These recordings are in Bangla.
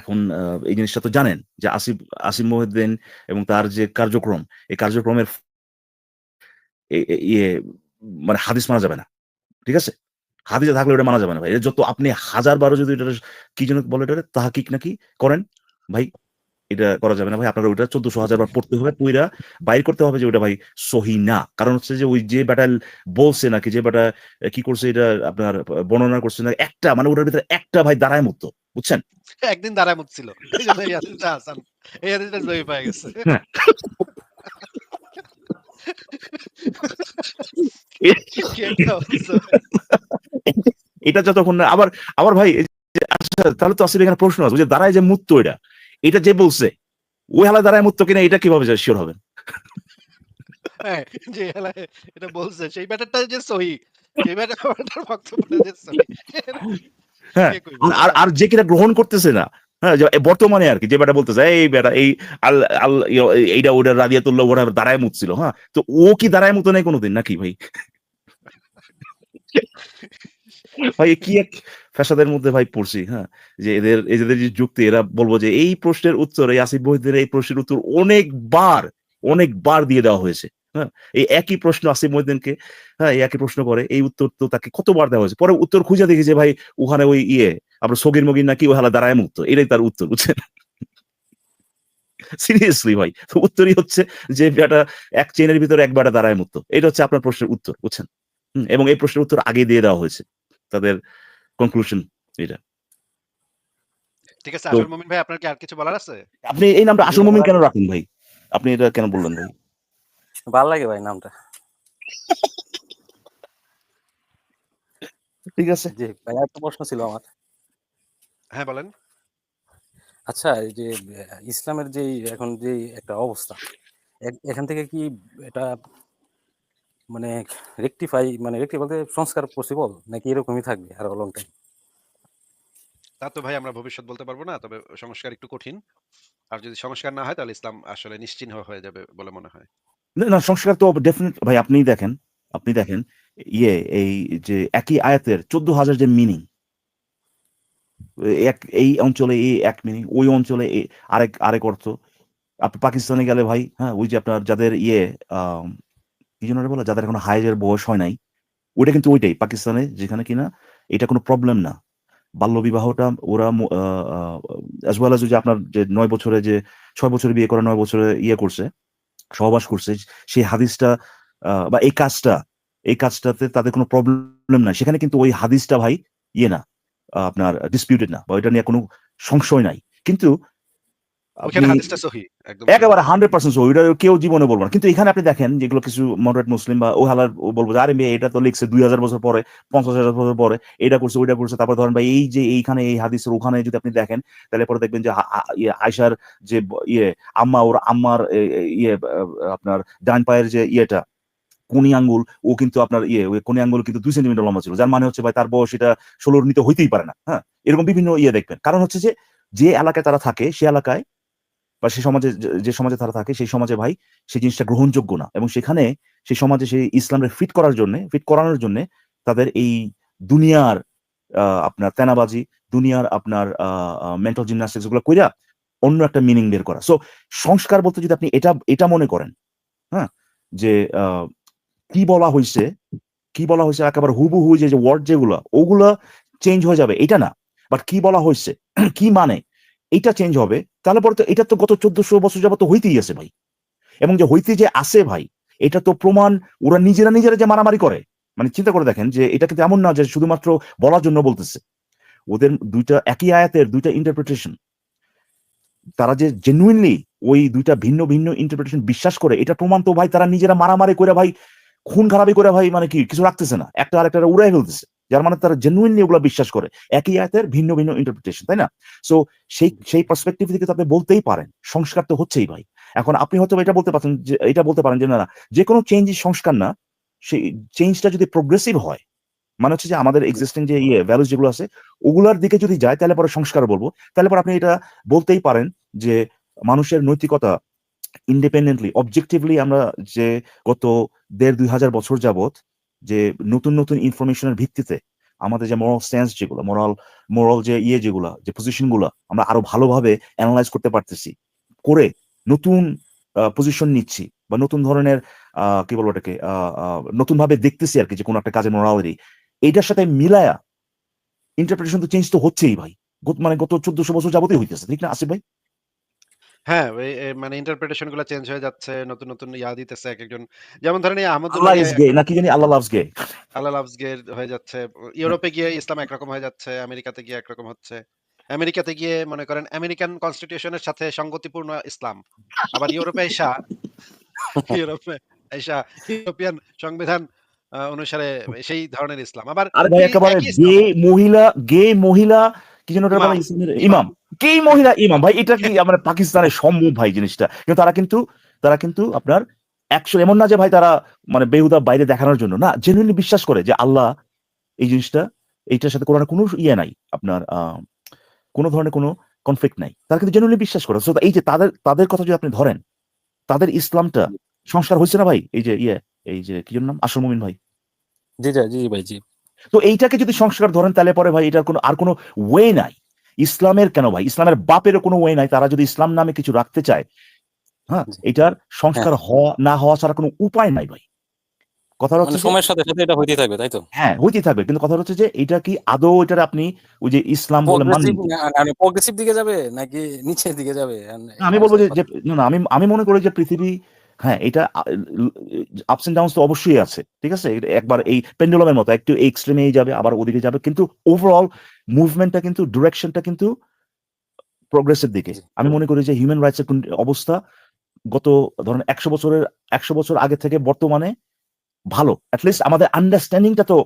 এখন এই জিনিসটা তো জানেন যে আসিফ আসিফ মহিউদ্দিন এবং তার যে কার্যক্রম, এই কার্যক্রমের ইয়ে মানে হাদিস মানা যাবে না। ঠিক আছে? হাদিসে থাকলে ওটা মানা যাবে না ভাই। এটা যত আপনি হাজার বারো যদি এটা কি যেন বলে এটা তাহাকিক নাকি করেন, ভাই, এটা করা যাবে না ভাই। আপনার ওইটা চোদ্দশো হাজার বার পড়তে হবে, পুইরা বাইর করতে হবে যে ওটা ভাই সহি না। কারণ হচ্ছে যে ওই যে বেটা বলছে নাকি, যে ব্যাটা কি করছে এটা আপনার বর্ণনা করছে না, একটা মানে ওটার ভিতরে একটা ভাই দাঁড়ায় মুক্ত বুঝছেন? একদিন দাঁড়ায় মুখ ছিল। এই জন্য এই হাদিসটা হাসান এই হাদিসটা জয়ী পায়ে গেছে। হ্যাঁ। এটা যতক্ষণ না আবার আবার ভাই আচ্ছা তাহলে তো আসলে এখানে প্রশ্ন আছে যে দাঁড়ায় যে মুক্ত এটা এটা যে বলছে ওই হালা দাঁড়ায় মুক্ত কিনা এটা কীভাবে শিওর হবেন হ্যাঁ, যে এলাকায় এটা বলছে সেই ব্যাটারটা যে সহি সেই ব্যাটারটার বক্তব্যটা যে সহি। হ্যাঁ, আর আর যে কিনা গ্রহণ করতেছে না হ্যাঁ বর্তমানে আর কি যে বেটা বলতেছে এই বেটা এই আল আল এইটা ওটা রাদিয়াতুল্লাহ ওরা দাঁড়ায় মুতছিল হ্যাঁ? তো ও কি দাঁড়ায় মুতো নাই কোনোদিন নাকি ভাই? ভাই কি এক ফ্যাসাদের মধ্যে ভাই পড়ছি হ্যাঁ যে এদের এদের যে যুক্তি এরা বলব যে এই প্রশ্নের উত্তর এই আসিফ মহিদের এই প্রশ্নের উত্তর অনেকবার অনেকবার দিয়ে দেওয়া হয়েছে। হ্যাঁ? এই একই প্রশ্ন আসিফ মহিউদ্দিনকে হ্যাঁ এই একই প্রশ্ন করে। এই উত্তর তো তাকে কতবার দেওয়া হয়েছে? পরে উত্তর খুঁজে দেখি যে ভাই ওখানে ওই ইয়ে আপনার সগির মগির নাকি ওই হালা দাঁড়ায় মুক্ত। এটাই তার উত্তর বুঝছেন? সিরিয়াসলি ভাই তো উত্তরই হচ্ছে যে বেটা এক চেনের ভিতরে এক বেটা দাঁড়ায় মুক্ত। এটা হচ্ছে আপনার প্রশ্নের উত্তর বুঝছেন? হুম, এবং এই প্রশ্নের উত্তর আগে দিয়ে দেওয়া হয়েছে তাদের কনক্লুশন এটা। ঠিক আছে আসল মুমিন ভাই আপনার কি আর কিছু বলার আছে? আপনি এই নামটা আসল মুমিন কেন রাখুন ভাই? আপনি এটা কেন বললেন ভাই? ভালো লাগে ভাই নামটা। ঠিক আছে। জি ভাই একটা প্রশ্ন ছিল আমার। হ্যাঁ বলেন। আচ্ছা এই যে ইসলামের যে এখন যে একটা অবস্থা এখান থেকে কি এটা মানে রেকটিফাই মানে রেকটি বলতে সংস্কার পসিবল নাকি এরকমই থাকবে আর লং টাইম তা তো ভাই আমরা ভবিষ্যৎ বলতে পারব না তবে সংস্কার একটু কঠিন। আর যদি সংস্কার না হয় তাহলে ইসলাম আসলে নিশ্চিহ্ন হয়ে যাবে বলে মনে হয়। না সংস্কার তো ডেফিনেট ভাই, আপনি দেখেন আপনি দেখেন ইয়ে এই যে একই আয়াতের চোদ্দ হাজার যে মিনিং এক, এই অঞ্চলে এই এক মিনিং ওই অঞ্চলে আরেক আরেক অর্থ। আপনি পাকিস্তানে গেলে ভাই হ্যাঁ ওই যে আপনার যাদের ইয়ে কি ওটা বলে, যাদের এখন হাইজের বয়স হয় নাই, ওইটা কিন্তু ওইটাই, পাকিস্তানে যেখানে কিনা এটা কোনো প্রবলেম না। বাল্য বিবাহটা ওরা অ্যাজ ওয়েল যে আপনার যে নয় বছরে যে, ছয় বছরে বিয়ে করে নয় বছরে ইয়ে করছে সহবাস করছে সেই হাদিসটা বা এই কাজটা, এই কাজটাতে তাদের কোনো প্রবলেম নাই। সেখানে কিন্তু ওই হাদিসটা ভাই ইয়ে না আপনার ডিসপিউটেড না, বা ওইটা নিয়ে কোনো সংশয় নাই। কিন্তু ওখানে আপনি- হাদিসটা সহি একদম একেবারে হান্ড্রেড পার্সেন্ট ওইটা কেউ জীবনে বলব না। কিন্তু এখানে আপনি দেখেন যেগুলো কিছু মডারেট মুসলিম বা ও হালার বলব যে, আরে মেয়ে এটা তো লিখছে দুই হাজার বছর পরে পঞ্চাশ হাজার বছর পরে এটা করছে ওইটা করছে। তারপর ধরেন ভাই এই যে এইখানে এই হাদিসের ওখানে যদি আপনি দেখেন তাহলে পরে দেখবেন যে ইয়ে আয়সার যে ইয়ে আম্মা ওর আম্মার ইয়ে আপনার ডান পায়ের যে ইয়েটা কোনি আঙ্গুল ও কিন্তু আপনার ইয়ে ওই কোনি আঙ্গুল কিন্তু দুই সেন্টিমিটার লম্বা ছিল যার মানে হচ্ছে ভাই তার বয়স এটা ষোলোর নিতে হইতেই পারে না হ্যাঁ? এরকম বিভিন্ন ইয়ে দেখবেন। কারণ হচ্ছে যে যে এলাকায় তারা থাকে সে এলাকায় বা সে সমাজে যে- সমাজে তারা থাকে, সেই সমাজে ভাই সেই জিনিসটা গ্রহণযোগ্য না। এবং সেখানে সেই সমাজে সেই ইসলামের ফিট করার জন্য ফিট করানোর জন্য তাদের এই দুনিয়ার আপনার তেনাবাজি, দুনিয়ার আপনার মেন্টাল জিমনাস্টিক্সগুলো কইরা অন্য একটা মিনিং বের করা। সো সংস্কার বলতে যদি আপনি এটা এটা মনে করেন হ্যাঁ যে কি বলা হয়েছে কি বলা হয়েছে একেবারে হুবহু যে ওয়ার্ড যেগুলো, ওগুলা চেঞ্জ হয়ে যাবে, এটা না। বাট কি বলা হয়েছে কি মানে? এটা চেঞ্জ হবে। তাহলে পরে তো এটা তো গত চোদ্দশো বছর যাবত হইতেই আছে ভাই। এবং যে হইতে যে আসে ভাই, এটা তো প্রমাণ ওরা নিজেরা নিজেরা যে মারামারি করে। মানে চিন্তা করে দেখেন যে এটা কিন্তু এমন না যে শুধুমাত্র বলার জন্য বলতেছে। ওদের দুইটা একই আয়াতের দুইটা ইন্টারপ্রিটেশন তারা যে জেনুইনলি ওই দুইটা ভিন্ন ভিন্ন ইন্টারপ্রিটেশন বিশ্বাস করে, এটা প্রমাণ তো ভাই তারা নিজেরা মারামারি করে ভাই, খুন খারাপি করে ভাই মানে কি, কিছু রাখতেছে না। একটা আর একটা উড়াই ফেলতেছে। যার মানে তারা জেনুইনলি ওগুলো বিশ্বাস করে। একই আয়াতের ভিন্ন ভিন্ন ইন্টারপ্রিটেশন তাই না? সো সেই সেই পার্সপেক্টিভ থেকে আপনি বলতেই পারেন, সংস্কার তো হচ্ছেই ভাই। এখন আপনি হয়তো এটা বলতে পারছেন যে, এটা বলতে পারেন যে, না না, যে কোনো চেঞ্জ সংস্কার না, সেই চেঞ্জটা যদি প্রোগ্রেসিভ হয় মানে হচ্ছে যে আমাদের এক্সিস্টিং যে ইয়ে ভ্যালুস যেগুলো আছে, ওগুলার দিকে যদি যায়, তাহলে পরে সংস্কার বলব। তাহলে পরে আপনি এটা বলতেই পারেন যে, মানুষের নৈতিকতা ইন্ডিপেন্ডেন্টলি অবজেক্টিভলি আমরা যে গত দেড় দুই হাজার বছর যাবত যে নতুন নতুন ইনফরমেশনের ভিত্তিতে আমাদের যে মোরাল সেন্স যেগুলো মোরাল মোরাল যে ইয়ে যেগুলো, যে পজিশনগুলো আমরা আরও ভালোভাবে অ্যানালাইজ করতে পারতেছি, করে নতুন পজিশন নিচ্ছি বা নতুন ধরনের কি বলব এটাকে নতুন ভাবে দেখতেছি আর কি যে কোনো একটা কাজের মোরালিটি এইটার সাথে মিলায়া ইন্টারপ্রিটেশন তো চেঞ্জ তো হচ্ছেই ভাই। মানে গত চোদ্দশো বছর যাবতই হইতেছে, ঠিক না, আসিফ ভাই? হ্যাঁ, ওই এ মানে ইন্টারপ্রিটেশনগুলা চেঞ্জ হয়ে যাচ্ছে। নতুন, নতুন ইয়া দিতেছে একেকজন। যেমন ধরেন এই আল্লাহ আহমদুল্লাহকে ইজ গে জানি আল্লাহ লাভস গে আল্লাহ লাভস গে হয়ে যাচ্ছে। ইউরোপে গিয়ে ইসলাম একরকম হয়ে যাচ্ছে, আমেরিকাতে গিয়ে একরকম হচ্ছে। আমেরিকাতে গিয়ে মনে করেন আমেরিকান কনস্টিটিউশনের সাথে সঙ্গতিপূর্ণ ইসলাম। আবার ইউরোপে আইসা ইউরোপে আইসা ইউরোপিয়ান সংবিধান আ অনুসারে সেই ধরনের ইসলাম। আবার আরে ভাই এই একেবারে একই ইসলাম গে মহিলা গে মহিলা কি যেন ওটা বলে ইমাম। ইসলামের ইমাম গে মহিলা? ইমাম। ভাই এটা কি আমরা পাকিস্তানে সম্ভব ভাই জিনিসটা? কিন্তু তারা কিন্তু তারা কিন্তু আপনার একশো এমন না যে ভাই তারা মানে বেহুদা বাইরে দেখানোর জন্য। না জেনুইনলি বিশ্বাস করে যে আল্লাহ এই জিনিসটা এইটার সাথে কোরআনের কোনো ইয়ে নাই। আপনার আহ কোনো ধরনের কোনো কনফ্লিক্ট নাই। তারা কিন্তু জেনুইনলি বিশ্বাস করে। এই যে তাদের তাদের কথা যদি আপনি ধরেন তাদের ইসলামটা সংস্কার হয়েছে না ভাই? এই যে ইয়ে এই যে কি নাম? আসল মুমিন ভাই। জি জি জি ভাই জি। তো এইটাকে যদি সংস্কার ধরেন তাহলে পরে ভাই এটার কোনো আর কোনো ওয়ে নাই। ইসলামের কেন ভাই? ইসলামের বাপেরও কোনো ওয়ে নাই। তারা যদি ইসলাম নামে কিছু রাখতে চায় হ্যাঁ এটার সংস্কার হওয়া না হওয়া ছাড়া কোনো উপায় নাই ভাই। কথা মানে হচ্ছে সময়ের সাথে সাথে এটা হইতেই থাকবে তাই তো? হ্যাঁ হইতেই থাকবে। কিন্তু কথা হচ্ছে যে এটা কি আদৌ এটার আপনি ওই যে ইসলাম বলে প্রগ্রেসিভ দিকে যাবে নাকি নিচের দিকে যাবে? আমি বলব যে না আমি আমি মনে করি যে পৃথিবী হ্যাঁ এটা আপস এন্ড ডাউনস তো অবশ্যই আছে ঠিক আছে? একবার এই পেন্ডুলামের মতো একটু এক্সট্রিমে যাবে আবার ওদিকে যাবে কিন্তু ওভারঅল মুভমেন্টটা কিন্তু ডিরেকশনটা কিন্তু প্রোগ্রেসের দিকে। আমি মনে করি যে হিউম্যান রাইটস এর অবস্থা গত ধরেন একশো বছরের একশো বছর আগে থেকে বর্তমানে ভালো। অ্যাটলিস্ট আমাদের আন্ডারস্ট্যান্ডিংটা তো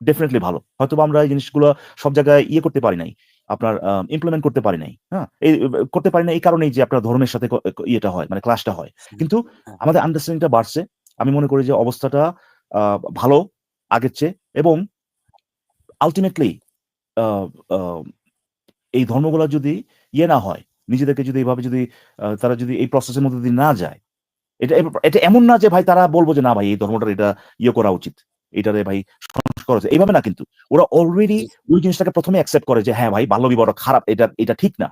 ডেফিনেটলি ভালো। হয়তো আমরা এই জিনিসগুলো সব জায়গায় ইয়ে করতে পারি নাই। আপনার ইমপ্লিমেন্ট করতে পারি নাই। হ্যাঁ? এই করতে পারি না এই কারণেই যে আপনার ধর্মের সাথে ইয়েটা হয় মানে ক্লাসটা হয়। কিন্তু হ্যাঁ। আমাদের আন্ডারস্ট্যান্ডিংটা বাড়ছে। আমি মনে করি যে অবস্থাটা ভালো আগের চেয়ে এবং আলটিমেটলি এই ধর্মগুলো যদি ইয়ে না হয় নিজেদেরকে যদি এইভাবে যদি তারা যদি এই প্রসেসের মধ্যে যদি না যায় এটা এটা এমন না যে ভাই তারা বলব যে না ভাই এই ধর্মটার এটা ইয়ে করা উচিত। এটারে ভাই করা উচিত। এইভাবে না কিন্তু। ওরা অলরেডি ওই জিনিসটাকে প্রথমে অ্যাকসেপ্ট করে যে হ্যাঁ ভাই বাল্য বিবাহ খারাপ এটা এটা ঠিক না।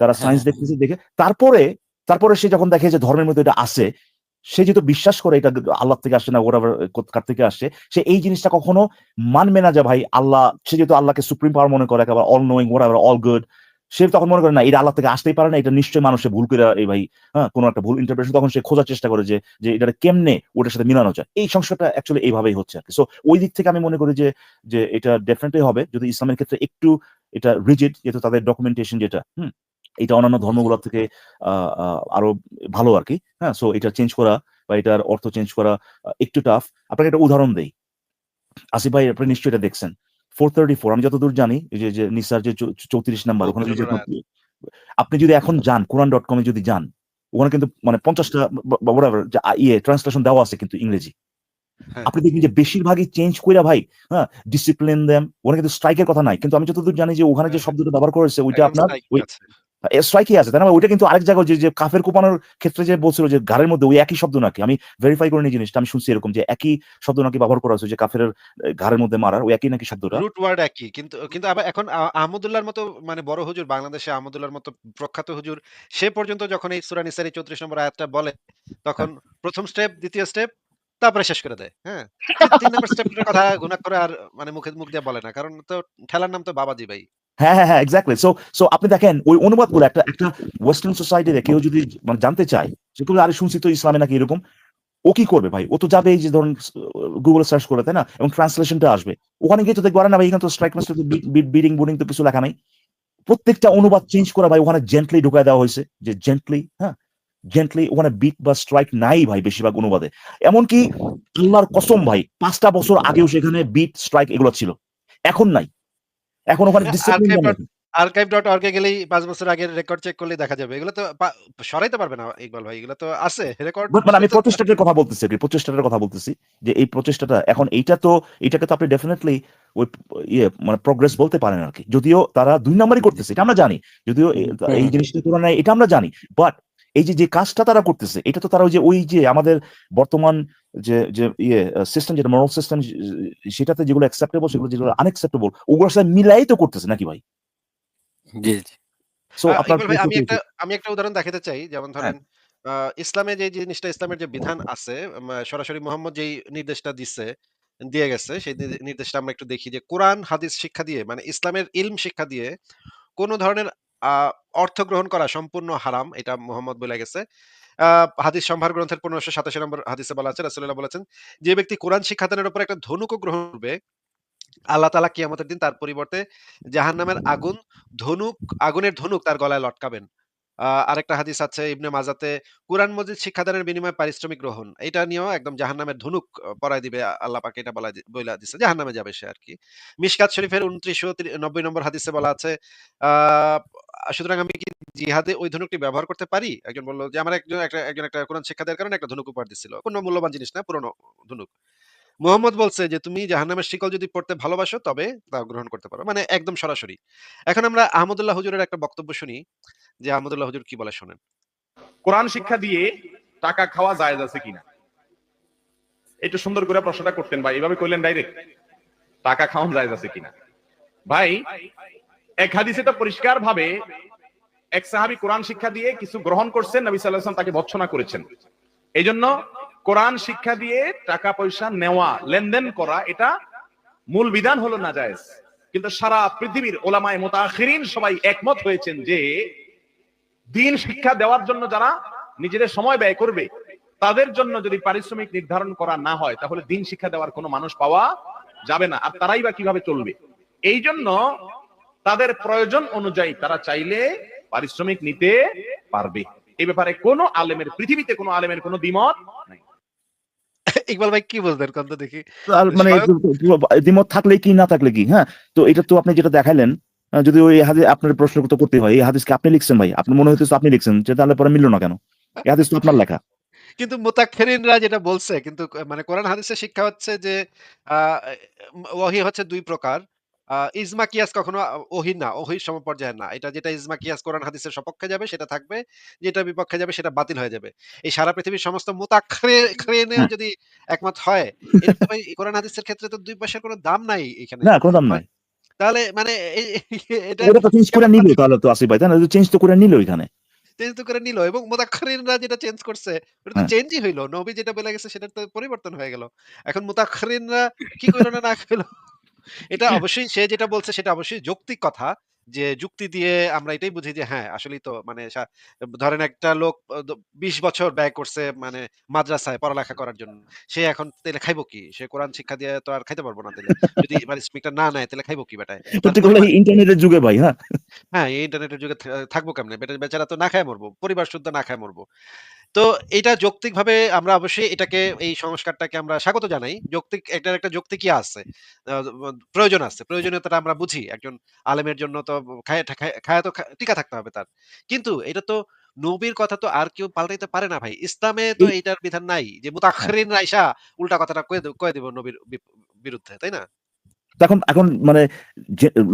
তারা সায়েন্স হ্যাঁ, দেখতেছে দেখে। তারপরে তারপরে সে যখন দেখে যে ধর্মের মধ্যে এটা আসে সে যেহেতু বিশ্বাস করে এটা আল্লাহ থেকে আসে না ওরা কার থেকে আসে সে এই জিনিসটা কখনো মানবে না যে ভাই আল্লাহ সে যেহেতু আল্লাহকে সুপ্রিম পাওয়ার মনে করে একেবারে অল নোয়িং ওরা অল গুড সে তখন মনে করে না এটা আল্লাহ থেকে আসতেই পারে না এটা নিশ্চয়ই মানুষে ভুল করে এই ভাই হ্যাঁ কোনো একটা ভুল ইন্টারপ্রিটেশন তখন সে খোঁজার চেষ্টা করে যে যে এটা কেমনে ওটার সাথে মিলানো যায়। এই সংস্কারটা অ্যাকচুয়ালি এইভাবেই হচ্ছে আর কি। সো ওই দিক থেকে আমি মনে করি যে যে এটা ডেফিনেটলি হবে যদি ইসলামের ক্ষেত্রে একটু এটা রিজিড যেহেতু তাদের ডকুমেন্টেশন যেটা হুম এটা অন্যান্য ধর্মগুলোর থেকে আহ, আরও ভালো আর কি হ্যাঁ সো এটা চেঞ্জ করা বা এটার অর্থ চেঞ্জ করা একটু টাফ আপনাকে একটা উদাহরণ দেই। আসিফ ভাই আপনি নিশ্চয়ই এটা দেখছেন। ফোর থার্টি ফোর আমি যতদূর জানি যে যে নিসার যে চৌত্রিশ নাম্বার ওখানে যদি আপনি যদি এখন যান কোরআন ডট কমে যদি যান ওখানে কিন্তু মানে পঞ্চাশটা ইয়ে ট্রান্সলেশন দেওয়া আছে কিন্তু ইংরেজি হ্যাঁ। আপনি দেখবেন যে বেশিরভাগই চেঞ্জ কইরা ভাই হ্যাঁ ডিসিপ্লিন দেম ওখানে কিন্তু স্ট্রাইকের কথা নাই কিন্তু আমি যতদূর জানি যে ওখানে যে হ্যাঁ, শব্দটা ব্যবহার করেছে ওইটা আপনার ওই। স্ট্রাইকই আছে তাই না ওইটা কিন্তু আরেক জায়গায় যে কাফের কোপানোর ক্ষেত্রে যে বলছিল যে মধ্যে ওই একই শব্দ নাকি আমি ভেরিফাই করে জিনিসটা আমি শুনছি এরকম যে একই শব্দ নাকি ব্যবহার করা হয়েছে যে কাফের ঘাড়ের মধ্যে মারার ওই একই নাকি শব্দটা রুট ওয়ার্ড একই। কিন্তু কিন্তু আবার এখন আহমদুল্লাহর মতো মানে বড় হুজুর বাংলাদেশে আহমদুল্লাহর মতো প্রখ্যাত হুজুর সে পর্যন্ত যখন এই সূরা নিসার এই 34 নম্বর আয়াতটা বলে তখন প্রথম স্টেপ, দ্বিতীয় স্টেপ তারপরে শেষ করে দেয়। হ্যাঁ? ৩ নম্বর স্টেপটার কথা গুনাহ করে আর মানে মুখে মুখ দিয়ে বলে না। কারণ তো ঠেলার নাম তো বাবাজি ভাই। হ্যাঁ হ্যাঁ হ্যাঁ এক্স্যাক্টলি সো সো আপনি দেখেন, ওই অনুবাদগুলো একটা একটা ওয়েস্টার্ন সোসাইটিতে কেউ যদি মানে জানতে চায়, সে কিন্তু আরে, শুনছি তো ইসলামে নাকি এরকম। ও কি করবে ভাই? ও তো যাবে এই যে ধরুন গুগলে সার্চ করে, তাই না? এবং ট্রান্সলেশনটা আসবে। ওখানে গিয়ে তো দেখব না ভাই, এখানে তো স্ট্রাইক মাস্টার বিডিং বুডিং তো কিছু লেখা নাই। প্রত্যেকটা অনুবাদ চেঞ্জ করা ভাই, ওখানে জেন্টলি ঢুকায় দেওয়া হয়েছে যে জেন্টলি হ্যাঁ জেন্টলি ওখানে বিট বা স্ট্রাইক নাই ভাই বেশিরভাগ অনুবাদে। এমনকি আল্লাহর কসম ভাই, পাঁচটা বছর আগেও সেখানে বিট স্ট্রাইক এগুলো ছিল। এখন নাই। এখন ওখানে ডিসিপ্লিন archive archive.org এ গেলেই ৫ বছর আগের রেকর্ড চেক করলেই দেখা যাবে। এগুলো তো সরাইতে পারবে না ইকবাল ভাই। এগুলো তো আছে রেকর্ড মানে আমি প্রচেষ্টাটার কথা বলতেছি আর কি, প্রচেষ্টাটার কথা বলতেছি যে এই প্রচেষ্টাটা এখন এইটা তো এটাকে তো আপনি ডেফিনেটলি ওই ইয়ে মানে প্রগ্রেস বলতে পারেন আর কি। যদিও তারা দুই নাম্বারই করতেছে এটা আমরা জানি। যদিও এই জিনিসটা তুলনায় এটা আমরা জানি। বাট এই যে যে কাজটা তারা করতেছে এটা তো তারা ওই যে ওই যে আমাদের বর্তমান যে যে ইয়ে সিস্টেম যেটা মরাল সিস্টেম সেটাতে যেগুলো অ্যাকসেপ্টেবল সেগুলো যেগুলো আনএক্সেপ্টেবল ওগুলোর সাথে মিলাই তো করতেছে নাকি ভাই? জি জি। আমি একটা আমি একটা উদাহরণ দেখাতে চাই যেমন ধরেন আহ, ইসলামে যে জিনিসটা ইসলামের যে বিধান আছে সরাসরি মোহাম্মদ যেই নির্দেশটা দিচ্ছে দিয়ে গেছে সেই নির্দেশটা আমরা একটু দেখি যে কোরআন হাদিস শিক্ষা দিয়ে মানে ইসলামের ইলম শিক্ষা দিয়ে কোনো ধরনের অর্থ গ্রহণ করা সম্পূর্ণ হারাম, এটা মোহাম্মদ বলে গেছে। হাদিস সম্ভার গ্রন্থের পনেরোশো সাতাশি নম্বর হাদিসে বলা আছে রাসুল্লাহ বলেছেন, যে ব্যক্তি কোরআন শিক্ষাদানের উপর একটা ধনুক গ্রহণ করবে, আল্লাহ তালা কিয়ামতের দিন তার পরিবর্তে জাহান নামের আগুন, ধনুক, আগুনের ধনুক তার গলায় লটকাবেন। আরেকটা হাদিস আছে ইবনে মাজাতে কোরআন মজিদ শিক্ষাদানের বিনিময়ে পারিশ্রমিক গ্রহণ। এটা নিয়েও একদম জাহান্নামের ধনুক আহ, পরায় দিবে আল্লাহ পাকে এটা বলা বইলা দিছে জাহান্নামে যাবে সে আর কি মিশকাত শরীফের উনত্রিশশো নব্বই নম্বর হাদিসে বলা আছে সুতরাং আমি কি জিহাদে ওই ধনুকটি ব্যবহার করতে পারি? একজন বলল যে আমার একজন একটা একজন একটা কোরআন শিক্ষা দেওয়ার কারণে একটা ধনুক উপহার দিছিল। কোনো মূল্যবান জিনিস না পুরনো ধনুক। মোহাম্মদ বলছে যে, তুমি জাহান্নামের শিকল যদি পড়তে ভালোবাসো, তবে তা গ্রহণ করতে পারো। মানে একদম সরাসরি। এখন আমরা আহমদুল্লাহ হুজুরের একটা বক্তব্য শুনি যে, আহমদুল্লাহ হুজুর কি বলে শোনেন? কোরআন শিক্ষা দিয়ে টাকা খাওয়া জায়েজ আছে কিনা? একটু সুন্দর করে প্রশ্নটা করতেন ভাই, এভাবে করলেন ডাইরেক্ট টাকা খাওয়ান জায়েজ আছে কিনা? ভাই, এক হাদিসে তো পরিষ্কার ভাবে এক সাহাবী কোরআন শিক্ষা দিয়ে কিছু গ্রহণ করছেন, নবী সাল্লাল্লাহু আলাইহি তাকে ভৎসনা করেছেন। এই জন্য কোরআন শিক্ষা দিয়ে টাকা পয়সা নেওয়া, লেনদেন করা, এটা মূল বিধান হলো না জায়েজ কিন্তু সারা পৃথিবীর ওলামায়ে মুতাআখিরিন সবাই একমত হয়েছেন যে দিন শিক্ষা দেওয়ার জন্য যারা নিজেদের সময় ব্যয় করবে, তাদের জন্য যদি পারিশ্রমিক নির্ধারণ করা না হয়, তাহলে দিন শিক্ষা দেওয়ার কোনো মানুষ পাওয়া যাবে না। আর তারাই বা কীভাবে চলবে? এই জন্য তাদের প্রয়োজন অনুযায়ী তারা চাইলে পারিশ্রমিক নিতে পারবে। এই ব্যাপারে কোনো আলেমের, পৃথিবীতে কোনো আলেমের কোনো দ্বিমত নাই। ইকবাল ভাই কি বলতেন দেখি। মানে দ্বিমত থাকলে কি না থাকলে কি হ্যাঁ? তো এটা তো আপনি যেটা দেখাইলেন যদি ওই হাদিস আপনার প্রশ্ন তো করতে হয় এই হাদিসকে আপনি লিখছেন ভাই আপনার মনে হইতেছে আপনি লিখছেন যে তাহলে পরে মিললো না কেন? এই হাদিস তো আপনার লেখা। কিন্তু মোতাক্ষেরিনরা যেটা বলছে কিন্তু মানে কোরআন হাদিসের শিক্ষা হচ্ছে যে আহ, ওহি হচ্ছে দুই প্রকার। ইজমা কিয়াস কখনো ওহি না ওহির সমপর্যায়ের না। এটা যেটা ইজমা কিয়াস কোরআন হাদিসের সপক্ষে যাবে সেটা থাকবে যেটা বিপক্ষে যাবে সেটা বাতিল হয়ে যাবে। এই সারা পৃথিবীর সমস্ত মুতাক্ষরিনেও যদি একমত হয় কোরআন হাদিসের ক্ষেত্রে তো দুই পয়সার কোনো দাম নাই এখানে। না কোনো দাম নাই। তাহলে মানে এটা তো চেঞ্জ করে নিল তাহলে তো আসিফ ভাই তাই না? চেঞ্জ তো করে নিল এখানে। চেঞ্জ তো করে নিল এবং মুতাক্ষরিনরা যেটা চেঞ্জ করছে ওটা তো হ্যাঁ। চেঞ্জই হইল। নবী যেটা বলে গেছে সেটা তো পরিবর্তন হয়ে গেল। এখন মুতাক্ষরিনরা কি কইলো না না কইলো এটা অবশ্যই সে যেটা বলছে সেটা অবশ্যই যৌক্তিক কথা যে যুক্তি দিয়ে আমরা এটাই বুঝি যে হ্যাঁ আসলেই তো মানে সা- ধরেন একটা লোক বিশ বছর ব্যয় করছে মানে মাদ্রাসায় পড়ালেখা করার জন্য। সে এখন তেলে খাইবো কি? সে কোরআন শিক্ষা দিয়ে তো আর খাইতে পারব না তেলে যদি পারিশ্রমিকটা না নেয় তাহলে খাইবো কি বেটায়? ইন্টারনেটের যুগে ভাই হ্যাঁ। হ্যাঁ এই ইন্টারনেটের যুগে থা- থাকব কেমনে? বেটা- বেচারা তো না খায় মরবো পরিবার শুদ্ধ না খায় মরবো। তো এটা যৌক্তিক ভাবে আমরা অবশ্যই এটাকে এই সংস্কারটাকে আমরা স্বাগত জানাই। যৌক্তিক এটার একটা যৌক্তিক ইয়ে আছে প্রয়োজন আছে। প্রয়োজনীয়তাটা আমরা বুঝি। একজন আলেমের জন্য তো খায় তো টিকা থাকতে হবে তার। কিন্তু এটা তো নবীর কথা তো আর কেউ পাল্টাইতে পারে না ভাই। ইসলামে তো এইটার বিধান নাই যে মুতাক্ষরিন রাইসা উল্টা কথাটা কয়ে দেব- নবীর বিরুদ্ধে তাই না? এখন এখন মানে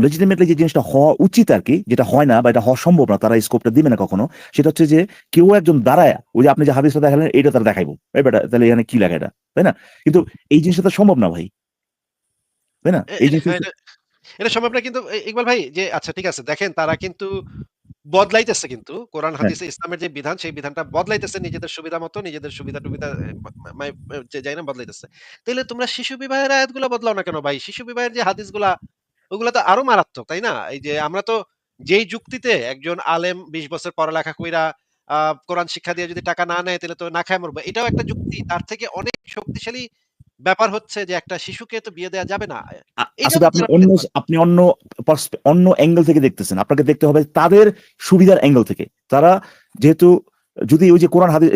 লেজিটিমেটলি যে জিনিসটা হওয়া উচিত আর কি যেটা হয় না বা এটা হওয়া সম্ভব না তারা স্কোপটা দিবে না কখনো সেটা হচ্ছে যে কেউ একজন দাঁড়ায় ওই যে আপনি যে হাদিসটা দেখালেন এটা তারা দেখাইবো। এই বেটা তাহলে এখানে কি লাগে এটা? তাই না? কিন্তু এই জিনিসটা তো সম্ভব না ভাই। তাই না? এই জিনিসটা এটা সম্ভব না কিন্তু ইকবাল ভাই যে আচ্ছা ঠিক আছে দেখেন তারা কিন্তু বদলাইতেছে কিন্তু কোরআন হ্যাঁ। হাদিসে ইসলামের যে বিধান সেই বিধানটা বদলাইতেছে নিজেদের সুবিধা মতো নিজেদের সুবিধা টুবিধা যাই না বদলাইতেছে। তাহলে তোমরা শিশু বিবাহের আয়াতগুলো বদলাও না কেন ভাই? শিশু বিবাহের যে হাদিসগুলা ওগুলা তো আরও মারাত্মক তাই না? এই যে আমরা তো যেই যুক্তিতে একজন আলেম বিশ বছর পড়ালেখা কইরা আহ কোরআন শিক্ষা দিয়ে যদি টাকা না নেয় তাহলে তো না খায় মরবো। এটাও একটা যুক্তি তার থেকে অনেক শক্তিশালী ব্যাপার হচ্ছে যে একটা শিশুকে তো বিয়ে দেওয়া যাবে না। আসলে আপনি অন্য আপনি অন্য অন্য অ্যাঙ্গেল থেকে দেখতেছেন। আপনাকে দেখতে হবে তাদের সুবিধার অ্যাঙ্গেল থেকে। তারা যেহেতু যদি ওই যে কোরআন হাদিস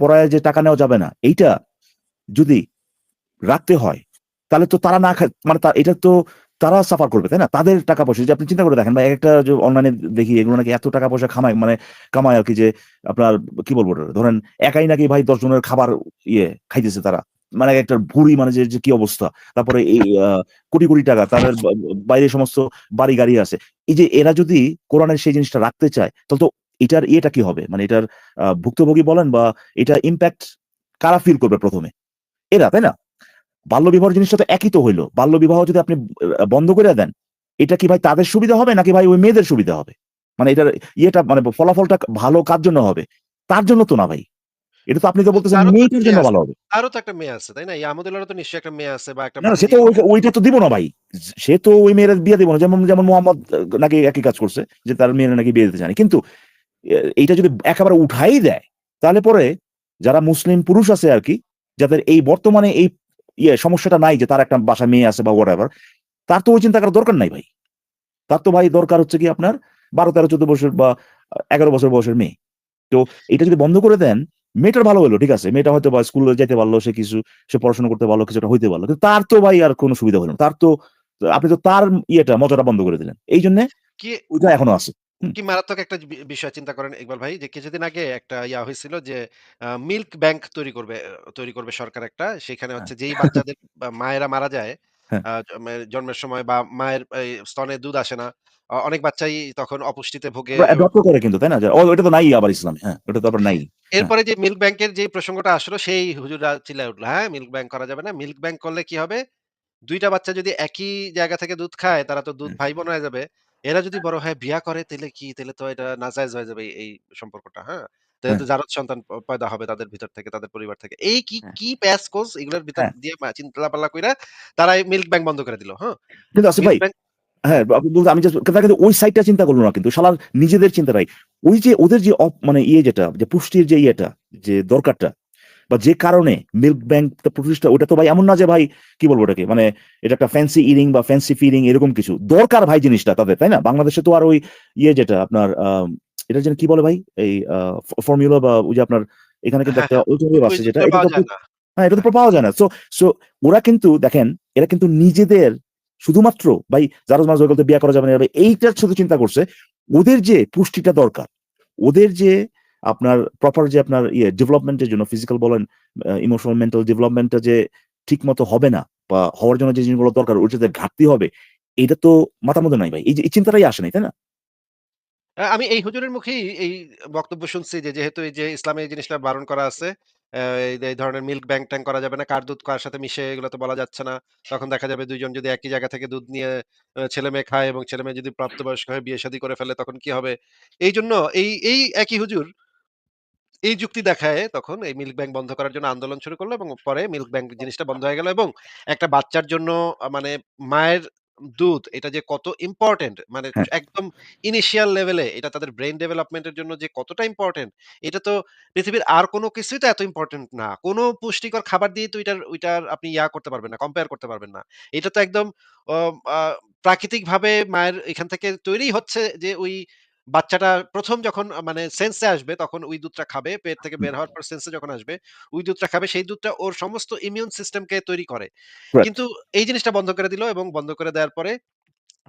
পড়ায় যে টাকা নেওয়া যাবে না এইটা যদি রাখতে হয় তাহলে তো তারা না মানে এটা তো তারা সাফার করবে তাই না? তাদের টাকা পয়সা যে আপনি চিন্তা করে দেখেন বা একটা যে অনলাইনে দেখি এগুলো নাকি এত টাকা পয়সা খামায় মানে কামায় আর কি যে আপনার কি বলব ধরেন একাই নাকি ভাই দশ জনের খাবার ইয়ে খাইতেছে তারা। মানে একটা ভুড়ি মানে যে কি অবস্থা? তারপরে এই কোটি কোটি টাকা তাদের বাইরে সমস্ত বাড়ি গাড়ি আছে। এই যে এরা যদি কোরআনের সেই জিনিসটা রাখতে চায়, তাহলে তো এটার ইয়েটা কি হবে? মানে এটার ভুক্তভোগী বলেন বা এটা ইম্প্যাক্ট কারা ফিল করবে প্রথমে? এরা, তাই না? বাল্য বিবাহ জিনিসটা তো একই তো হইল। বাল্য বিবাহ যদি আপনি বন্ধ করে দেন, এটা কি ভাই তাদের সুবিধা হবে নাকি ভাই ওই মেয়েদের সুবিধা হবে? মানে এটার ইয়েটা মানে ফলাফলটা ভালো কার জন্য হবে? তার জন্য তো না ভাই। এটা তো আপনি তো বলতেছেন মেয়েটার জন্য ভালো হবে। আরও তো একটা মেয়ে আছে তাই না? আমদুল্লাহরও তো নিশ্চয়ই একটা মেয়ে আছে বা একটা না না, সে তো ওইটা তো দিব না ভাই। সে তো ওই মেয়ের বিয়ে দিব না। যেমন যেমন মোহাম্মদ নাকি একই কাজ করছে যে তার মেয়েরা নাকি বিয়ে দিতে চায় কিন্তু এইটা যদি একেবারে উঠাই দেয় তাহলে পরে যারা মুসলিম পুরুষ আছে আর কি যাদের এই বর্তমানে এই ইয়ে সমস্যাটা নাই যে তার একটা বাসা মেয়ে আছে বা হোয়াট তার তো ওই চিন্তা করার দরকার নাই ভাই। তার তো ভাই দরকার হচ্ছে কি আপনার বারো তেরো চোদ্দ বছর বা এগারো বছর বয়সের মেয়ে। তো এটা যদি বন্ধ করে দেন মেয়েটার ভালো হলো ঠিক আছে? মেয়েটা হয়তো বা স্কুলে যেতে পারল সে কিছু সে পড়াশোনা করতে পারল কিছুটা হইতে পারল। কিন্তু তার তো ভাই আর কোনো সুবিধা হলো না। তার তো আপনি তো তার ইয়েটা মজাটা বন্ধ করে দিলেন। এই জন্য কি ওইটা এখনও আছে। কি মারাত্মক একটা বিষয় চিন্তা করেন ইকবাল ভাই যে কিছুদিন আগে একটা ইয়া হয়েছিল যে মিল্ক ব্যাংক তৈরি করবে তৈরি করবে সরকার একটা। সেখানে হচ্ছে যেই বাচ্চাদের মায়েরা মারা যায় হ্যাঁ। মানে জন্মের সময় বা মায়ের এই, স্তনে দুধ আসে না। অনেক বাচ্চাই তখন অপুষ্টিতে ভোগে অ্যাডপ্ট করে কিন্তু তাই না? যে, ও ওটা তো নাই আবার ইসলামে। হ্যাঁ ওটা তো আবার নাই। এরপরে যে মিল্ক ব্যাংকের যে প্রসঙ্গটা আসলো সেই হুজুরা চিল্লায় উঠল হ্যাঁ মিল্ক ব্যাংক করা যাবে না। মিল্ক ব্যাংক করলে কি হবে? দুইটা বাচ্চা যদি একই জায়গা থেকে দুধ খায় তারা তো দুধ হুম। ভাই বোন হয়ে যাবে। এরা যদি বড় হয় বিয়া করে তাহলে কি? তাহলে তো এটা নাজায়েজ হয়ে যাবে এই- সম্পর্কটা। হ্যাঁ? তো জারদ সন্তান পয়দা হবে তাদের ভিতর থেকে তাদের পরিবার থেকে। এই কি হ্যাঁ। কি প্যাস কোস এগুলোর ভিতর হ্যাঁ। দিয়ে চিন্তা পাল্লা কইরা তারা মিল্ক ব্যাংক বন্ধ করে দিল হ্যাঁ? কিন্তু আসিফ ভাই হ্যাঁ আমি কিন্তু ওই সাইডটা চিন্তা করল না কিন্তু শালার নিজেদের চিন্তা নাই ওই যে ওদের যে মানে ইয়ে যেটা যে পুষ্টির যে ইয়েটা যে দরকারটা বা যে কারণে মিল্ক ব্যাংক প্রতিষ্ঠা ওটা তো ভাই এমন না যে ভাই কি বলব ওটাকে মানে এটা একটা ফ্যান্সি ইরিং বা ফ্যান্সি ফিরিং এরকম কিছু। দরকার ভাই জিনিসটা তাদের তাই না? বাংলাদেশে তো আর ওই ইয়ে যেটা আপনার আহ, এটা যেন কি বলে ভাই? এই ফর্মুলা বা ওই যে আপনার এখানে কিন্তু হ্যাঁ, একটা অল্টারনেটিভ আছে যেটা হ্যাঁ এটা তো পাওয়া যায় না। সো সো ওরা কিন্তু দেখেন এরা কিন্তু নিজেদের শুধুমাত্র ভাই যারা মাস বলতে বিয়ে করা যাবে না এইটার শুধু চিন্তা করছে ওদের যে পুষ্টিটা দরকার ওদের যে আপনার প্রপার যে আপনার ইয়ে ডেভেলপমেন্টের জন্য ফিজিক্যাল বলেন ইমোশনাল মেন্টাল ডেভেলপমেন্টটা যে ঠিক মতো হবে না বা হওয়ার জন্য যে জিনিসগুলো দরকার ওর যাতে ঘাটতি হবে এটা তো মাথার মধ্যে নাই ভাই। এই যে এই চিন্তাটাই আসে নাই তাই না? আমি এই হুজুরের মুখেই এই বক্তব্য শুনছি যে, যেহেতু এই যে ইসলামে এই জিনিসটা বারণ করা আছে, এই এই ধরনের মিল্ক ব্যাংক ট্যাংক করা যাবে না। কার দুধ কার সাথে মিশে এগুলো তো বলা যাচ্ছে না। তখন দেখা যাবে ২ জন যদি একই জায়গা থেকে দুধ নিয়ে অ্যা ছেলে-মেয়ে খায় এবং ছেলে-মেয়ে যদি প্রাপ্তবয়স্ক হয়ে বিয়ে-শাদী করে ফেলে তখন কি হবে? এইজন্য এই এই একই হুজুর এই যুক্তি দেখায় তখন এই মিল্ক ব্যাংক বন্ধ করার জন্য আন্দোলন শুরু করল এবং পরে মিল্ক ব্যাংক জিনিসটা বন্ধ হয়ে গেল এবং একটা বাচ্চার জন্য মানে মায়ের দুধ এটা যে কত ইম্পর্টেন্ট মানে হ্যাঁ। একদম ইনিশিয়াল লেভেলে এটা তাদের ব্রেন ডেভেলপমেন্টের জন্য যে কতটা ইম্পর্টেন্ট এটা তো পৃথিবীর আর কোনো কিছুই তো এত ইম্পর্টেন্ট না। কোনো পুষ্টিকর খাবার দিয়ে তো এটার ওইটার আপনি ইয়া করতে পারবেন না, কম্পেয়ার করতে পারবেন না। এটা তো একদম প্রাকৃতিকভাবে মায়ের এখান থেকে তৈরি হচ্ছে যে ওই বাচ্চাটা ১ম যখন মানে সেন্সে আসবে তখন ওই দুধটা খাবে। পেট থেকে বের হওয়ার পর সেন্সে যখন আসবে, ওই দুধটা খাবে। সেই দুধটা ওর সমস্ত ইমিউন সিস্টেমকে তৈরি করে। কিন্তু এই জিনিসটা বন্ধ করে দিল এবং বন্ধ করে দেওয়ার পরে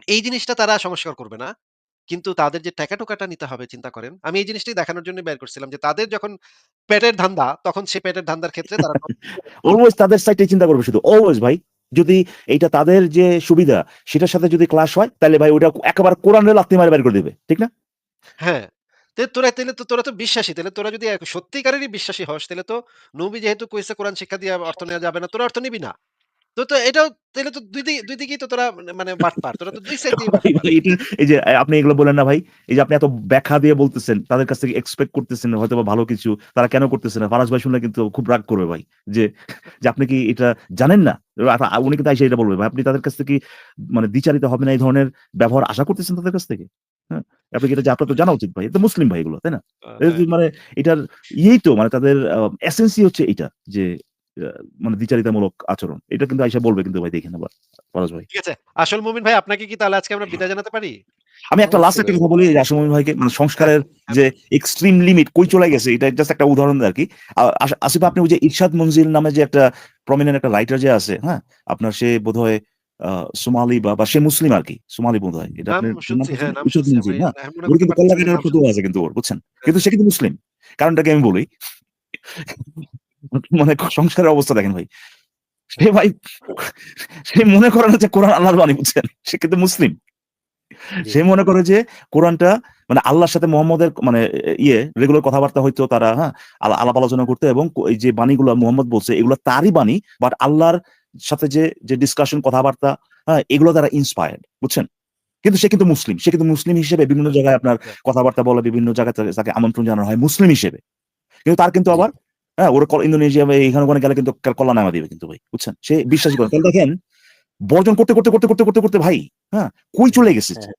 এই জিনিসটা তারা সংস্কার করবে না। কিন্তু তাদের যে টাকা-টোকাটা নিতে হবে চিন্তা করেন। আমি এই জিনিসটাই দেখানোর জন্যই বের করছিলাম যে তাদের যখন পেটের ধান্দা, তখন সেই পেটের ধান্দার ক্ষেত্রে তারা অলওয়েজ তাদের সাইডটাই চিন্তা করবে শুধু অলওয়েজ ভাই যদি এইটা তাদের যে সুবিধা সেটার সাথে যদি ক্লাস হয় তাহলে ভাই ওটা একেবারে কোরআনের লাত্তি মারে বের করে দিবে ঠিক না হ্যাঁ। তে তোরা তাইলে তো তোরা তো বিশ্বাসী। তাইলে তোরা যদি এক সত্যিকারেরই বিশ্বাসী হস, তাইলে তো নবী যেহেতু কইছে কোরআন শিক্ষা দিয়ে অর্থ নেওয়া যাবে না, তোরা অর্থ নিবি না। তো তো এটাও তাইলে তো দুই দিকে দুই দিকেই তো তোরা মানে মানে বাটপার। তোরা তো দুই সাইড দিয়ে ভাই, ভাই, এটা এই যে আপনি এগুলো বলেন না ভাই এই যে আপনি এত ব্যাখ্যা দিয়ে বলতেছেন তাদের কাছ থেকে এক্সপেক্ট করতেছেন হয়তো বা ভালো কিছু তারা কেন করতেছে না ফারাজ ভাই শুনলে কিন্তু খুব রাগ করবে ভাই যে যে আপনি কি এটা জানেন না আ- উনি কিন্তু আইসা এটা বলবে ভাই আপনি তাদের কাছ থেকে কি মানে দ্বিচারিত হবে না এই ধরনের ব্যবহার আশা করতেছেন তাদের কাছ থেকে আপনি এটা যে আপনার তো জানা উচিত ভাই এটা মুসলিম ভাই এগুলো তাই না? মানে এটার ইয়েই তো মানে তাদের এসেন্সই হচ্ছে এটা যে মানে দ্বিচারিতামূলক আচরণ এটা কিন্তু আইসা বলবে কিন্তু ভাই দেখেন আবার ফারাজ ভাই। ঠিক আছে। আসল মুমিন ভাই আপনাকে কি তাহলে আজকে আমরা বিদায় জানাতে পারি? আমি একটা লাস্ট একটা কথা বলি যে আসমীন ভাইকে মানে সংস্কারের যে এক্সট্রিম লিমিট কই চলে গেছে এটা জাস্ট একটা উদাহরণ আর কি। আসিফ আপনি ওই যে ইরশাদ মঞ্জিল নামে যে একটা প্রমিনেন্ট একটা রাইটার যে আছে হ্যাঁ? আপনার সে বোধহয় সোমালি বা সে মুসলিম আর কি সোমালি এটা নাম হ্যাঁ, আমি হ্যাঁ কিন্তু কল্যাণের ফটো আছে কিন্তু ওর বুঝছেন? কিন্তু সে কিন্তু মুসলিম। কারণটাকে আমি বলি মানে সংস্কারের অবস্থা দেখেন ভাই। সে ভাই সে মনে করে না যে কোরআন আল্লাহর বাণী বুঝছেন? সে কিন্তু মুসলিম। সে মনে করে যে কোরআনটা মানে আল্লাহর সাথে মোহাম্মদের মানে ইয়ে রেগুলার কথাবার্তা হইতো তারা হ্যাঁ? আলাপ আলোচনা করতে এবং এই যে বাণীগুলো মোহাম্মদ বলছে এগুলো তারই বাণী বাট আল্লাহর সাথে যে যে ডিসকাশন কথাবার্তা হ্যাঁ এগুলো তারা ইন্সপায়ার্ড বুঝছেন? কিন্তু সে কিন্তু মুসলিম সে কিন্তু মুসলিম হিসেবে বিভিন্ন জায়গায় আপনার কথাবার্তা বলে বিভিন্ন জায়গায় তাকে- আমন্ত্রণ জানানো হয় মুসলিম হিসেবে। কিন্তু তার কিন্তু আবার হ্যাঁ ওরা ইন্দোনেশিয়া এখানে ওখানে গেলে কিন্তু কল্যাণ নামা দিবে কিন্তু ভাই বুঝছেন? সে বিশ্বাসী করে তাহলে দেখেন বর্জন করতে করতে করতে করতে করতে করতে ভাই হ্যাঁ কই চলে গেছে? হ্যাঁ।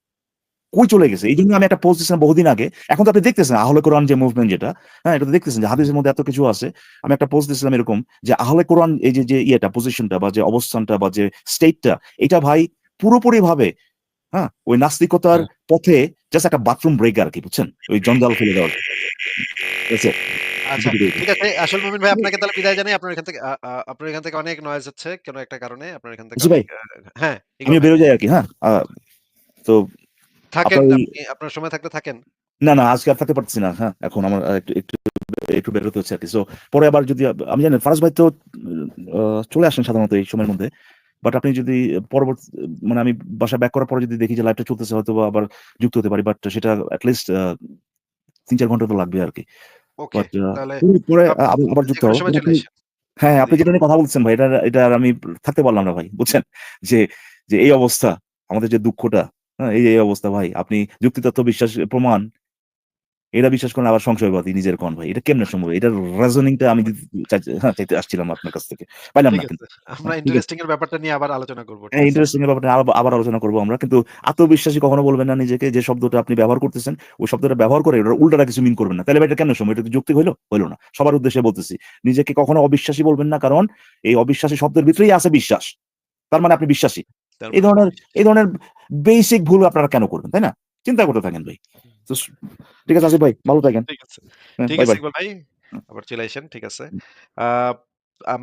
কই চলে গেছে? এই জন্য আমি একটা পোস্ট দিয়েছিলাম বহুদিন আগে। এখন তো আপনি দেখতেছেন আহলে কোরআন যে মুভমেন্ট যেটা হ্যাঁ এটা দেখতেছেন যে হাদিসের মধ্যে এত কিছু আছে। আমি একটা পোস্ট দিয়েছিলাম এরকম যে আহলে কোরআন এই যে যে ইয়েটা পজিশনটা বা যে অবস্থানটা বা যে স্টেটটা এটা ভাই পুরোপুরি ভাবে হ্যাঁ ওই নাস্তিকতার হ্যাঁ। পথে জাস্ট একটা বাথরুম ব্রেক আর কি বুঝছেন? ওই জঞ্জাল ফেলে দেওয়ার। আচ্ছা ঠিক আছে। আসল মুমিন ভাই আপনাকে তাহলে বিদায় জানাই। আপনার এখান থেকে আপনার এখান থেকে অনেক নয়েজ হচ্ছে কোনো একটা কারণে। আপনার এখান থেকে। হ্যাঁ আমি বেরো যাই আর কি হ্যাঁ তো থাকেন আপনার আপনি সময় থাকলে থাকেন? না না আজকে আর থাকতে পারছি না হ্যাঁ এখন আমার একটু একটু একটু বেরোতে হচ্ছে আর কি। সো পরে আবার যদি আমি জানি ফারাজ ভাই তো চলে আসেন সাধারণত এই সময়ের মধ্যে বাট আপনি যদি পরবর্তী মানে আমি বাসা ব্যাক করার পরে যদি দেখি যে লাইভটা চলতেছে হয়তো বা আবার যুক্ত হতে পারি বাট সেটা অ্যাটলিস্ট তিন চার ঘণ্টা তো লাগবে আর কি। পরে আবার যুক্ত যে কোনো হব সময় কিন্তু চলে আপনি- আসেন। হ্যাঁ আপনি যেটা নিয়ে কথা বলছেন ভাই এটা এটা আমি থাকতে পারলাম না ভাই বুঝছেন? যে যে এই অবস্থা আমাদের যে দুঃখটা হ্যাঁ এই এই অবস্থা ভাই। আপনি যুক্তিতত্ত্ব বিশ্বাস প্রমাণ এটা বিশ্বাস করেন আবার সংশয়বাদী নিজের কোন ভাই। এটা কেমনে সম্ভব? এটার রেজনিংটা আমি হ্যাঁ চাইতে আসছিলাম আপনার কাছ থেকে। পাইলাম না কিন্তু। আমরা ইন্টারেস্টিং এর ব্যাপারটা নিয়ে আবার আলোচনা করব হ্যাঁ ইন্টারেস্টিং এর ব্যাপারটা আবার আলোচনা করব আমরা। কিন্তু আত্মবিশ্বাসী কখনো বলবেন না নিজেকে যে শব্দটা আপনি ব্যবহার করতেছেন ওই শব্দটা ব্যবহার করে ওটার উল্টাটা কিছু মিন করবেন না। তাহলে এটা কেন সময় এটা কি যুক্তি হইল? হইল না। সবার উদ্দেশ্যে বলতেছি নিজেকে কখনো অবিশ্বাসী বলবেন না। কারণ এই অবিশ্বাসী শব্দের ভিতরেই আছে বিশ্বাস। তার মানে আপনি বিশ্বাসী। এই ধরনের এই ধরনের বেসিক ভুল আপনারা কেন করবেন তাই না? চিন্তা করতে থাকেন ভাই। ঠিক আছে আসিফ ভাই ভালো থাকেন। ঠিক আছে। হ্যাঁ, ঠিক আছে ভাই আবার চলে আসেন ঠিক আছে। আহ আমরা